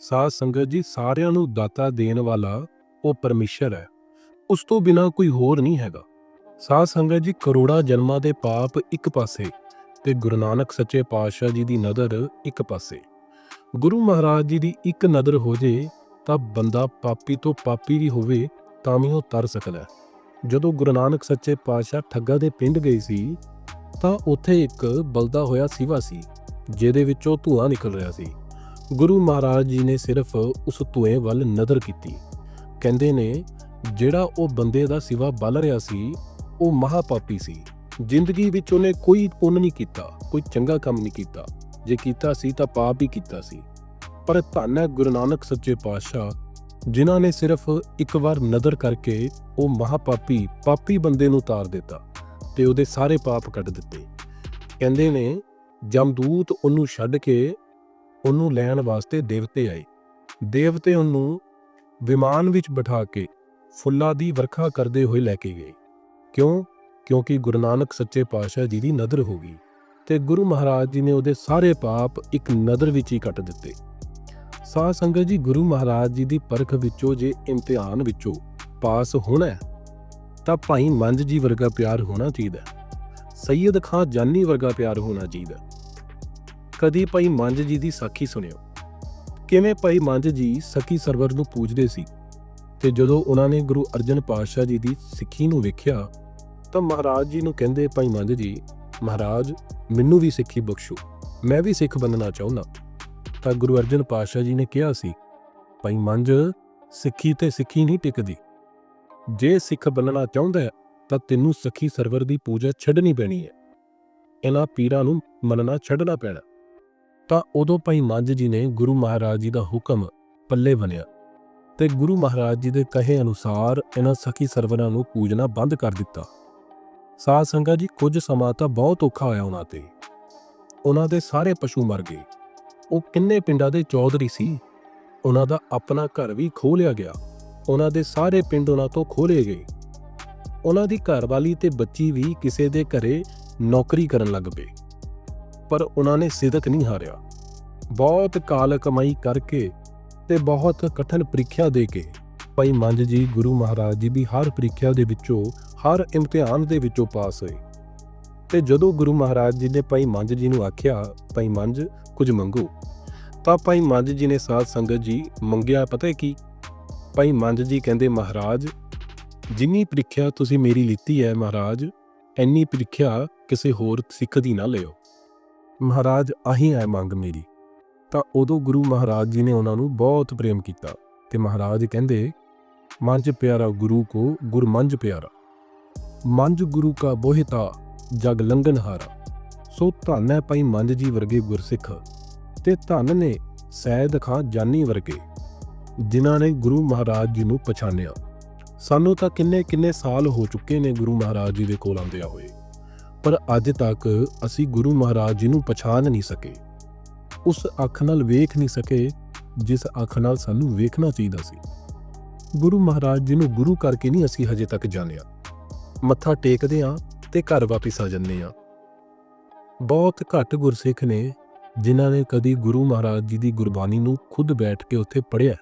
S1: ਸਾਧ ਸੰਗਤ ਜੀ, ਸਾਰਿਆਂ ਨੂੰ ਦਾਤਾ ਦੇਣ ਵਾਲਾ ਉਹ ਪਰਮੇਸ਼ਰ ਹੈ, ਉਸ ਤੋਂ ਬਿਨਾ ਕੋਈ ਹੋਰ ਨਹੀਂ ਹੈਗਾ। ਸਾਧ ਸੰਗਤ ਜੀ, ਕਰੋੜਾਂ ਜਨਮਾਂ ਦੇ ਪਾਪ ਇੱਕ ਪਾਸੇ ਤੇ ਗੁਰੂ ਨਾਨਕ ਸੱਚੇ ਪਾਤਸ਼ਾਹ ਜੀ ਦੀ ਨਜ਼ਰ ਇੱਕ ਪਾਸੇ। ਗੁਰੂ ਮਹਾਰਾਜ ਜੀ ਦੀ ਇੱਕ ਨਜ਼ਰ ਹੋ ਜੇ ਤਾਂ ਬੰਦਾ ਪਾਪੀ ਤੋਂ ਪਾਪੀ ਵੀ ਹੋਵੇ ਤਾਂ ਵੀ ਉਹ ਤਰ ਸਕਦਾ ਜਦੋਂ ਗੁਰੂ ਨਾਨਕ ਸੱਚੇ ਪਾਤਸ਼ਾਹ ਠੱਗਾ ਦੇ ਪਿੰਡ ਗਏ ਸੀ, ਤਾਂ ਉੱਥੇ ਇੱਕ ਬਲਦਾ ਹੋਇਆ ਸਿਵਾ ਸੀ, ਜਿਹਦੇ ਵਿੱਚੋਂ ਧੂਆਂ ਨਿਕਲ ਰਿਹਾ ਸੀ। ਗੁਰੂ ਮਹਾਰਾਜ ਜੀ ਨੇ ਸਿਰਫ ਉਸ ਧੂਏ ਵੱਲ ਨਜ਼ਰ ਕੀਤੀ। ਕਹਿੰਦੇ ਨੇ, ਜਿਹੜਾ ਉਹ ਬੰਦੇ ਦਾ ਸਿਵਾ ਬਲ ਰਿਹਾ ਸੀ, ਉਹ ਮਹਾਪਾਪੀ ਸੀ। ਜ਼ਿੰਦਗੀ ਵਿੱਚ ਉਹਨੇ ਕੋਈ ਪੁੰਨ ਨਹੀਂ ਕੀਤਾ, ਕੋਈ ਚੰਗਾ ਕੰਮ ਨਹੀਂ ਕੀਤਾ। ਜੇ ਕੀਤਾ ਸੀ ਤਾਂ ਪਾਪ ਹੀ ਕੀਤਾ ਸੀ। ਪਰ ਧੰਨ ਹੈ ਗੁਰੂ ਨਾਨਕ ਸੱਚੇ ਪਾਤਸ਼ਾਹ, ਜਿਨ੍ਹਾਂ ਨੇ ਸਿਰਫ ਇੱਕ ਵਾਰ ਨਜ਼ਰ ਕਰਕੇ ਉਹ ਮਹਾਪਾਪੀ ਪਾਪੀ ਬੰਦੇ ਨੂੰ ਤਾਰ ਦਿੱਤਾ ਤੇ ਉਹਦੇ ਸਾਰੇ ਪਾਪ ਕੱਢ ਦਿੱਤੇ। ਕਹਿੰਦੇ ਨੇ ਜਮਦੂਤ ਉਹਨੂੰ ਛੱਡ ਕੇ ਉਹਨੂੰ ਲੈਣ ਵਾਸਤੇ ਦੇਵਤੇ ਆਏ। ਦੇਵਤੇ ਉਹਨੂੰ ਵਿਮਾਨ ਵਿੱਚ ਬਿਠਾ ਕੇ ਫੁੱਲਾਂ ਦੀ ਵਰਖਾ ਕਰਦੇ ਹੋਏ ਲੈ ਕੇ ਗਏ। ਕਿਉਂ? ਕਿਉਂਕਿ ਗੁਰੂ ਨਾਨਕ ਸੱਚੇ ਪਾਤਸ਼ਾਹ ਜੀ ਦੀ ਨਜ਼ਰ ਹੋ ਗਈ ਤੇ ਗੁਰੂ ਮਹਾਰਾਜ ਜੀ ਨੇ ਉਹਦੇ ਸਾਰੇ ਪਾਪ ਇੱਕ ਨਜ਼ਰ ਵਿੱਚ ਹੀ ਕੱਟ ਦਿੱਤੇ। ਸਾਧ ਸੰਗਤ ਜੀ ਗੁਰੂ ਮਹਾਰਾਜ ਜੀ ਦੀ ਪਰਖ ਵਿੱਚੋਂ ਜੇ ਇਮਤਿਹਾਨ ਵਿੱਚੋਂ ਪਾਸ ਹੋਣਾ ਹੈ, ਤਾਂ ਭਾਈ ਮੰਜ ਜੀ ਵਰਗਾ ਪਿਆਰ ਹੋਣਾ ਚਾਹੀਦਾ ਹੈ। ਖਾਂ ਜਾਨੀ ਵਰਗਾ ਪਿਆਰ ਹੋਣਾ ਚਾਹੀਦਾ ਹੈ। ਕਦੀ ਭਾਈ ਮੰਜ ਜੀ ਦੀ ਸਾਖੀ ਸੁਣਿਓ ਕਿਵੇਂ ਭਾਈ ਮੰਜ ਜੀ ਸਖੀ ਸਰਵਰ ਨੂੰ ਪੂਜਦੇ ਸੀ ਤੇ ਜਦੋਂ ਉਹਨਾਂ ਨੇ ਗੁਰੂ ਅਰਜਨ ਪਾਤਸ਼ਾਹ ਜੀ ਦੀ ਸਿੱਖੀ ਨੂੰ ਵੇਖਿਆ ਤਾਂ ਮਹਾਰਾਜ ਜੀ ਨੂੰ ਕਹਿੰਦੇ ਭਾਈ ਮੰਜ ਜੀ ਮਹਾਰਾਜ ਮੈਨੂੰ ਵੀ ਸਿੱਖੀ ਬਖਸ਼ੋ ਮੈਂ ਵੀ ਸਿੱਖ ਬੰਨਣਾ ਚਾਹੁੰਦਾ ਤਾਂ ਗੁਰੂ ਅਰਜਨ ਪਾਤਸ਼ਾਹ ਜੀ ਨੇ ਕਿਹਾ ਸੀ ਭਾਈ ਮੰਜ ਸਿੱਖੀ ਤੇ ਸਿੱਖੀ ਨਹੀਂ ਟਿਕਦੀ। ਜੇ ਸਿੱਖ ਬਣਨਾ ਚਾਹੁੰਦਾ ਹੈ, ਤਾਂ ਤੈਨੂੰ ਸਖੀ ਸਰਵਰ ਦੀ ਪੂਜਾ ਛੱਡਣੀ ਪੈਣੀ ਹੈ। ਇਹਨਾਂ ਪੀਰਾਂ ਨੂੰ ਮੰਨਣਾ ਛੱਡਣਾ ਪੈਣਾ ਤਾਂ ਉਦੋਂ ਭਾਈ ਮੰਜ ਜੀ ਨੇ ਗੁਰੂ ਮਹਾਰਾਜ ਜੀ ਦਾ ਹੁਕਮ ਪੱਲੇ ਬਣਿਆ ਤੇ ਗੁਰੂ ਮਹਾਰਾਜ ਜੀ ਦੇ ਕਹੇ ਅਨੁਸਾਰ ਇਹਨਾਂ ਸਖੀ ਸਰਵਰਾਂ ਨੂੰ ਪੂਜਣਾ ਬੰਦ ਕਰ ਦਿੱਤਾ। ਸਾਧ ਸੰਗਤ ਜੀ ਕੁਝ ਸਮਾਂ ਤਾਂ ਬਹੁਤ ਔਖਾ ਹੋਇਆ ਉਹਨਾਂ ਤੇ। ਉਹਨਾਂ ਦੇ ਸਾਰੇ ਪਸ਼ੂ ਮਰ ਗਏ। ਉਹ ਕਿੰਨੇ ਪਿੰਡਾਂ ਦੇ ਚੌਧਰੀ ਸੀ। ਉਹਨਾਂ ਦਾ ਆਪਣਾ ਘਰ ਵੀ ਖੋਹ ਲਿਆ ਗਿਆ। ਉਹਨਾਂ ਦੇ ਸਾਰੇ ਪਿੰਡ ਉਹਨਾਂ ਤੋਂ ਖੋਲੇ ਗਏ। ਉਹਨਾਂ ਦੀ ਘਰਵਾਲੀ ਤੇ ਬੱਚੀ ਵੀ ਕਿਸੇ ਦੇ ਘਰੇ ਨੌਕਰੀ ਕਰਨ ਲੱਗ ਪਏ। ਪਰ ਉਹਨਾਂ ਨੇ ਸਿਦਕ ਨਹੀਂ ਹਾਰਿਆ। ਬਹੁਤ ਕਾਲ ਕਮਾਈ ਕਰਕੇ ਤੇ ਬਹੁਤ ਕਠਿਨ ਪ੍ਰੀਖਿਆ ਦੇ ਕੇ ਭਾਈ ਮੰਜ ਜੀ, ਗੁਰੂ ਮਹਾਰਾਜ ਜੀ ਵੀ ਹਰ ਪ੍ਰੀਖਿਆ ਦੇ ਵਿੱਚੋਂ, ਹਰ ਇਮਤਿਹਾਨ ਦੇ ਵਿੱਚੋਂ ਪਾਸ ਹੋਏ। ਤੇ ਜਦੋਂ ਗੁਰੂ ਮਹਾਰਾਜ ਜੀ ਨੇ ਭਾਈ ਮੰਝ ਜੀ ਨੂੰ ਆਖਿਆ, ਭਾਈ ਮੰਝ ਕੁਝ ਮੰਗੋ? ਤਾਂ ਭਾਈ ਮੰਝ ਜੀ ਨੇ ਸਾਧ ਸੰਗਤ ਜੀ ਮੰਗਿਆ, ਪਤਾ ਕੀ? ਭਾਈ ਮੰਝ ਜੀ ਕਹਿੰਦੇ, ਮਹਾਰਾਜ, ਜਿੰਨੀ ਪ੍ਰੀਖਿਆ ਤੁਸੀਂ ਮੇਰੀ ਲਿੱਤੀ ਹੈ ਮਹਾਰਾਜ ਐਨੀ ਪ੍ਰੀਖਿਆ ਕਿਸੇ ਹੋਰ ਸਿੱਖ ਦੀ ਨਾ ਲਿਓ। ਮਹਾਰਾਜ, ਆਹੀ ਹੈ ਮੰਗ ਮੇਰੀ। ਤਾਂ ਉਦੋਂ ਗੁਰੂ ਮਹਾਰਾਜ ਜੀ ਨੇ ਉਹਨਾਂ ਨੂੰ ਬਹੁਤ ਪ੍ਰੇਮ ਕੀਤਾ ਤੇ ਮਹਾਰਾਜ ਕਹਿੰਦੇ ਮੰਝ ਪਿਆਰਾ ਗੁਰੂ ਕੋ ਗੁਰਮੰਝ ਪਿਆਰਾ। ਮੰਝ ਗੁਰੂ ਕਾ ਬੋਹਿਤਾ ਜਗ ਲੰਘਨ ਹਾਰਾ। ਸੋ ਧੰਨ ਹੈ ਭਾਈ ਮੰਜ ਜੀ ਵਰਗੇ ਗੁਰਸਿੱਖ ਤੇ ਧਨ ਨੇ ਸੈਦ ਖਾਂ ਜਾਨੀ ਵਰਗੇ, ਜਿਨ੍ਹਾਂ ਨੇ ਗੁਰੂ ਮਹਾਰਾਜ ਜੀ ਨੂੰ ਪਛਾਣਿਆ। ਸਾਨੂੰ ਤਾਂ ਕਿੰਨੇ ਕਿੰਨੇ ਸਾਲ ਹੋ ਚੁੱਕੇ ਨੇ ਗੁਰੂ ਮਹਾਰਾਜ ਜੀ ਦੇ ਕੋਲ ਆਉਂਦਿਆਂ ਹੋਏ, ਪਰ ਅੱਜ ਤੱਕ ਅਸੀਂ ਗੁਰੂ ਮਹਾਰਾਜ ਜੀ ਨੂੰ ਪਛਾਣ ਨਹੀਂ ਸਕੇ। ਉਸ ਅੱਖ ਨਾਲ ਵੇਖ ਨਹੀਂ ਸਕੇ, ਜਿਸ ਅੱਖ ਨਾਲ ਸਾਨੂੰ ਵੇਖਣਾ ਚਾਹੀਦਾ ਸੀ। ਗੁਰੂ ਮਹਾਰਾਜ ਜੀ ਨੂੰ ਗੁਰੂ ਕਰਕੇ ਨਹੀਂ ਅਸੀਂ ਹਜੇ ਤੱਕ ਜਾਣਿਆ। ਮੱਥਾ ਟੇਕਦੇ ਆ ਤੇ ਘਰ ਵਾਪਿਸ ਆ ਜਾਂਦੇ ਆ ਬਹੁਤ ਘੱਟ ਗੁਰਸਿੱਖ ਨੇ ਜਿਨ੍ਹਾਂ ਨੇ ਕਦੀ ਗੁਰੂ ਮਹਾਰਾਜ ਜੀ ਦੀ ਗੁਰਬਾਣੀ ਨੂੰ ਖੁਦ ਬੈਠ ਕੇ ਉੱਥੇ ਪੜ੍ਹਿਆ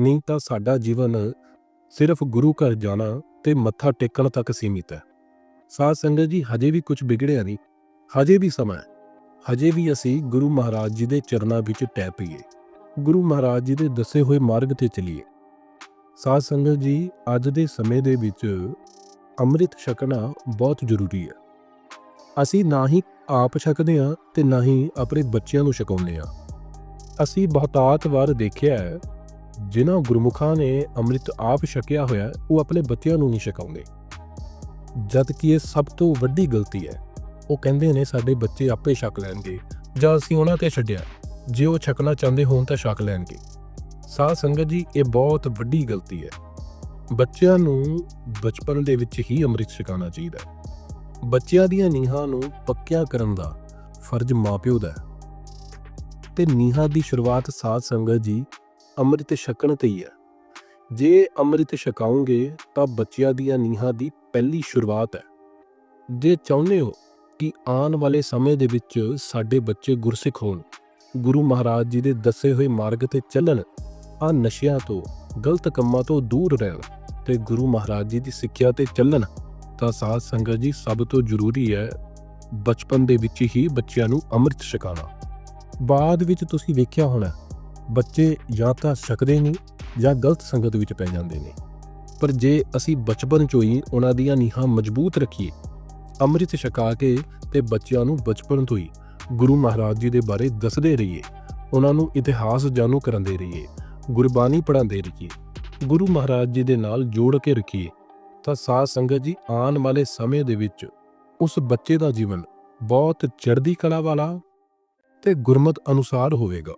S1: ਨਹੀਂ ਤਾਂ ਸਾਡਾ ਜੀਵਨ ਸਿਰਫ ਗੁਰੂ ਘਰ ਜਾਣਾ ਤੇ ਮੱਥਾ ਟੇਕਣ ਤੱਕ ਸੀਮਿਤ ਹੈ। ਸਾਧ ਸੰਗਤ ਜੀ, ਹਜੇ ਵੀ ਕੁਝ ਵਿਗੜਿਆ ਨਹੀਂ। ਹਜੇ ਵੀ ਸਮਾਂ ਹੈ। ਹਜੇ ਵੀ ਅਸੀਂ ਗੁਰੂ ਮਹਾਰਾਜ ਜੀ ਦੇ ਚਰਨਾਂ ਵਿੱਚ ਟੈ ਪਈਏ। ਗੁਰੂ ਮਹਾਰਾਜ ਜੀ ਦੇ ਦੱਸੇ ਹੋਏ ਮਾਰਗ ਤੇ ਚੱਲੀਏ। ਸਾਧ ਸੰਗਤ ਜੀ, ਅੱਜ ਦੇ ਸਮੇਂ ਦੇ ਵਿੱਚ ਅੰਮ੍ਰਿਤ ਛਕਣਾ ਬਹੁਤ ਜ਼ਰੂਰੀ ਹੈ। ਅਸੀਂ ਨਾ ਹੀ ਆਪ ਛਕਦੇ ਹਾਂ ਤੇ ਨਾ ਹੀ ਆਪਣੇ ਬੱਚਿਆਂ ਨੂੰ ਛਕਾਉਂਦੇ ਹਾਂ। ਅਸੀਂ ਬਹੁਤਾਤ ਵਾਰ ਦੇਖਿਆ ਹੈ, ਜਿਨ੍ਹਾਂ ਗੁਰਮੁਖਾਂ ਨੇ ਅੰਮ੍ਰਿਤ ਆਪ ਛਕਿਆ ਹੋਇਆ, ਉਹ ਆਪਣੇ ਬੱਚਿਆਂ ਨੂੰ ਨਹੀਂ ਛਕਾਉਂਦੇ। ਜਦ ਕਿ ਇਹ ਸਭ ਤੋਂ ਵੱਡੀ ਗਲਤੀ ਹੈ, ਉਹ ਕਹਿੰਦੇ ਨੇ ਸਾਡੇ ਬੱਚੇ ਆਪੇ ਛਕ ਲੈਣਗੇ, ਜਾਂ ਅਸੀਂ ਉਹਨਾਂ ਤੇ ਛੱਡਿਆ, ਜੇ ਉਹ ਛਕਣਾ ਚਾਹੁੰਦੇ ਹੋਣ ਤਾਂ ਛਕ ਲੈਣਗੇ। ਸਾਧ ਸੰਗਤ ਜੀ, ਇਹ ਬਹੁਤ ਵੱਡੀ ਗਲਤੀ ਹੈ। ਬੱਚਿਆਂ ਨੂੰ ਬਚਪਨ ਦੇ ਵਿੱਚ ਹੀ ਅੰਮ੍ਰਿਤ ਛਕਾਉਣਾ ਚਾਹੀਦਾ ਹੈ। ਬੱਚਿਆਂ ਦੀਆਂ ਨੀਹਾਂ ਨੂੰ ਪੱਕਿਆ ਕਰਨ ਦਾ ਫਰਜ਼ ਮਾਪਿਓ ਦਾ ਹੈ। ਤੇ ਨੀਹਾਂ ਦੀ ਸ਼ੁਰੂਆਤ ਸਾਧ ਸੰਗਤ ਜੀ ਅੰਮ੍ਰਿਤ ਛਕਣ ਤੇ ਹੀ ਹੈ। ਜੇ ਅੰਮ੍ਰਿਤ ਛਕਾਉਂਗੇ ਤਾਂ ਬੱਚਿਆਂ ਦੀਆਂ ਨੀਹਾਂ ਦੀ ਪਹਿਲੀ ਸ਼ੁਰੂਆਤ ਹੈ। ਜੇ ਚਾਹੁੰਦੇ ਹੋ ਕਿ ਆਉਣ ਵਾਲੇ ਸਮੇਂ ਦੇ ਵਿੱਚ ਸਾਡੇ ਬੱਚੇ ਗੁਰਸਿੱਖ ਹੋਣ, ਗੁਰੂ ਮਹਾਰਾਜ ਜੀ ਦੇ ਦੱਸੇ ਹੋਏ ਮਾਰਗ ਤੇ ਚੱਲਣ ਆ ਨਸ਼ਿਆਂ ਤੋਂ, ਗਲਤ ਕੰਮਾਂ ਤੋਂ ਦੂਰ ਰਹਿਣ ਤੇ ਗੁਰੂ ਮਹਾਰਾਜ ਜੀ ਦੀ ਸਿੱਖਿਆ ਤੇ ਚੱਲਣ, ਤਾਂ ਸਾਧ ਸੰਗਤ ਜੀ ਸਭ ਤੋਂ ਜ਼ਰੂਰੀ ਹੈ ਬਚਪਨ ਦੇ ਵਿੱਚ ਹੀ ਬੱਚਿਆਂ ਨੂੰ ਅੰਮ੍ਰਿਤ ਛਕਾਉਣਾ। ਬਾਅਦ ਵਿੱਚ ਤੁਸੀਂ ਵੇਖਿਆ ਹੋਣਾ, ਬੱਚੇ ਜਾਂ ਤਾਂ ਛਕਦੇ ਨਹੀਂ ਜਾਂ ਗਲਤ ਸੰਗਤ ਵਿੱਚ ਪੈ ਜਾਂਦੇ ਨੇ। ਪਰ ਜੇ ਅਸੀਂ ਬਚਪਨ ਚੋਂ ਹੀ ਉਹਨਾਂ ਦੀਆਂ ਨੀਹਾਂ ਮਜ਼ਬੂਤ ਰੱਖੀਏ, ਅੰਮ੍ਰਿਤ ਛਕਾ ਕੇ ਤੇ ਬੱਚਿਆਂ ਨੂੰ ਬਚਪਨ ਤੋਂ ਹੀ ਗੁਰੂ ਮਹਾਰਾਜ ਜੀ ਦੇ ਬਾਰੇ ਦੱਸਦੇ ਰਹੀਏ, ਉਹਨਾਂ ਨੂੰ ਇਤਿਹਾਸ ਜਾਣੂ ਕਰਾਉਂਦੇ ਰਹੀਏ, ਗੁਰਬਾਣੀ ਪੜ੍ਹਾਉਂਦੇ ਰਹੀਏ ਗੁਰੂ ਮਹਾਰਾਜ ਜੀ ਦੇ ਨਾਲ ਜੋੜ ਕੇ ਰੱਖੀਏ, ਤਾਂ ਸਾਧ ਸੰਗਤ ਜੀ ਆਉਣ ਵਾਲੇ ਸਮੇਂ ਦੇ ਵਿੱਚ ਉਸ ਬੱਚੇ ਦਾ ਜੀਵਨ ਬਹੁਤ ਚੜ੍ਹਦੀ ਕਲਾ ਵਾਲਾ ਤੇ ਗੁਰਮਤ ਅਨੁਸਾਰ ਹੋਵੇਗਾ।